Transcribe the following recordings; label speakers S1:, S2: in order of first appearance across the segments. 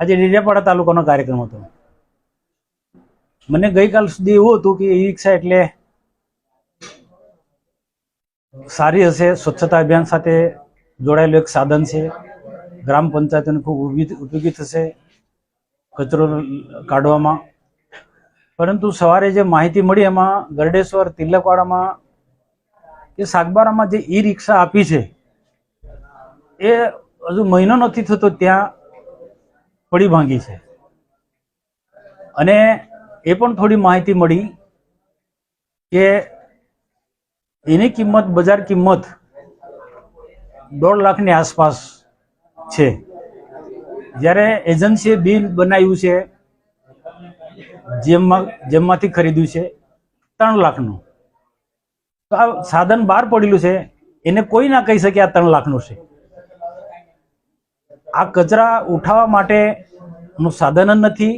S1: આજે ડેડિયાપાડા તાલુકાનો કાર્યક્રમ હતો. મને ગઈકાલ સુધી એવું હતું કે ઈ રિક્ષા એટલે સારી હશે, સ્વચ્છતા અભિયાન સાથે જોડાયેલું એક સાધન છે. ગ્રામ પંચાયતોને ખૂબ ઉપયોગી થશે કચરો કાઢવામાં. પરંતુ સવારે જે માહિતી મળી એમાં ગરડેશ્વર તિલકવાડામાં કે સાગબારામાં જે ઈ રિક્ષા આપી છે, એ હજુ મહિનો નથી થતો ત્યાં પડી ભાંગી છે. અને એ પણ થોડી માહિતી મળી કે એની કિંમત, બજાર કિંમત દોઢ લાખની આસપાસ છે. જ્યારે એજન્સીએ બિલ બનાવ્યું છે, જેમમાં, જેમમાંથી ખરીદ્યું છે, ત્રણ લાખનું. તો આ સાધન બહાર પડેલું છે, એને કોઈ ના કહી શકે આ ત્રણ લાખનું છે. આ કચરા ઉઠાવવા માટેનું સાધન જ નથી.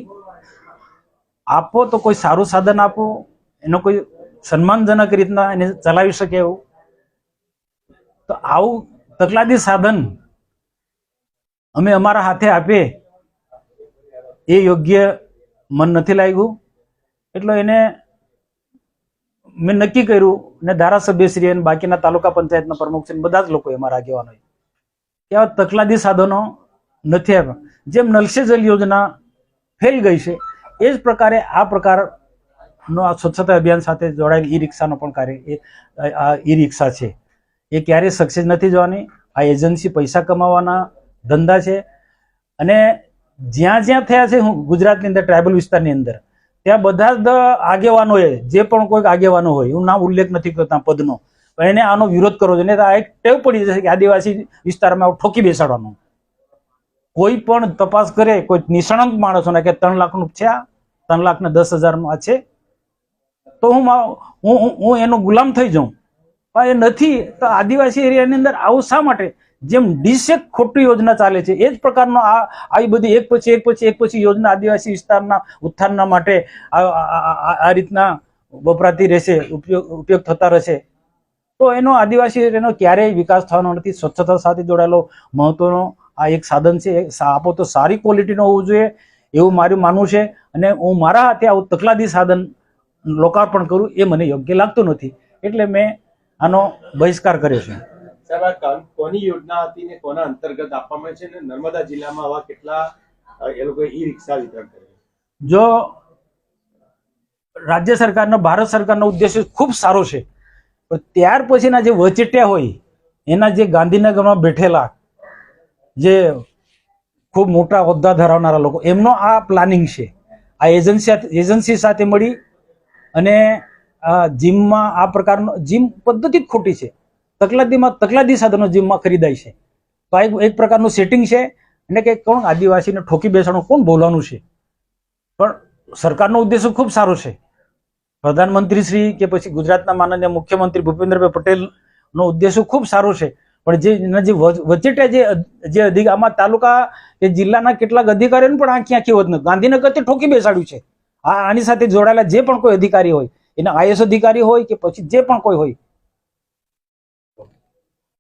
S1: આપો તો કોઈ સારું સાધન આપો, એનો કોઈ સન્માનજનક રીતના એને ચલાવી શકે એવું. તો આવું તકલાદી સાધન અમે અમારા હાથે આપીએ, એ યોગ્ય મન નથી લાગ્યું. એટલે એને મેં નક્કી કર્યું ને ધારાસભ્યશ્રી અને બાકીના તાલુકા પંચાયતના પ્રમુખ છે બધા જ લોકો અમારા આગેવાનો આવા તકલાદી સાધનો નથી આવ્યા જેમ નલસે જલ યોજના ફેલ ગઈ છે, એ જ પ્રકારે આ પ્રકારનો આ સ્વચ્છતા અભિયાન સાથે જોડાયેલ ઈ રિક્ષાનો પણ કાર્ય, એ, આ ઈ રિક્ષા છે. એ ક્યારેય સક્સેસ નથી જવાની. આ એજન્સી પૈસા કમાવાના ધંધા છે. અને જ્યાં જ્યાં થયા છે, હું ગુજરાતની અંદર ટ્રાઇબલ વિસ્તારની અંદર, ત્યાં બધા જ આગેવાનોએ, જે પણ કોઈક આગેવાનો હોય હું નામ ઉલ્લેખ નથી કરતા પદનો એને આનો વિરોધ કરવો જોઈએ. આ એક ટેવ પડી જશે કે આદિવાસી વિસ્તારમાં ઠોકી બેસાડવાનું. કોઈ પણ તપાસ કરે, કોઈ નિષ્ણાંત માણસોને કે ત્રણ લાખનું છે આ, ત્રણ લાખ ને દસ હજારનું આ છે. તો હું હું એનો ગુલામ થઈ જાઉં. પણ એ નથી. તો આદિવાસી એરિયાની અંદર આવું શા માટે? જેમ ડીસેક ખોટી યોજના ચાલે છે, એ જ પ્રકારનો આ, આવી બધી એક પછી એક પછી એક પછી યોજના આદિવાસી વિસ્તારના ઉત્થાનના માટે આ રીતના વપરાતી રહેશે, ઉપયોગ ઉપયોગ થતા રહેશે. તો એનો આદિવાસી એનો ક્યારેય વિકાસ થવાનો નથી. સ્વચ્છતા સાથે જોડાયેલો મહત્વનો આ એક સાધન છે. આપો તો સારી ક્વોલિટીનો હોવું જોઈએ એવું મારું માનવું છે. અને હું મારા હાથે આવું તકલાદી સાધન લોકાર્પણ કરું એ મને યોગ્ય લાગતું નથી. એટલે મેં આનો બહિષ્કાર કર્યો છે.
S2: સાહેબ આ કોની યોજના હતી ને કોના અંતર્ગત આપવામાં છે ને? નર્મદા જિલ્લામાં આવા કેટલા એ લોકો ઈ રિક્ષા વિતરણ કરે
S1: જો રાજ્ય સરકારનો ભારત સરકારનો ઉદ્દેશ્ય ખૂબ સારો છે પણ ત્યાર પછીના જે વચેટિયા હોય, એના જે ગાંધીનગરમાં બેઠેલા જે ખૂબ મોટા હોદ્દા ધરાવનારા લોકો, એમનો આ પ્લાનિંગ છે. આ એજન્સી એજન્સી સાથે મળી અને જીમમાં આ પ્રકારનો, જીમ પદ્ધતિ જ ખોટી છે. તકલાદીમાં, તકલાદી સાધનો જીમમાં ખરીદાય છે. તો આ એક એક પ્રકારનું સેટિંગ છે અને કે કોણ આદિવાસીને ઠોકી બેસવાનું કોણ બોલવાનું છે. પણ સરકારનો ઉદ્દેશ ખૂબ સારો છે. પ્રધાનમંત્રી શ્રી કે પછી ગુજરાતના માનનીય મુખ્યમંત્રી ભૂપેન્દ્રભાઈ પટેલનો ઉદ્દેશો ખૂબ સારો છે. પણ જે એના જે વચેટે જે જે અધિક, આમાં તાલુકા કે જિલ્લાના કેટલાક અધિકારીઓને પણ આંખી આંખી હોત નથી તે ઠોકી બેસાડ્યું છે. આ, આની સાથે જોડાયેલા જે પણ કોઈ અધિકારી હોય, એના આઈએસ અધિકારી હોય કે પછી જે પણ કોઈ હોય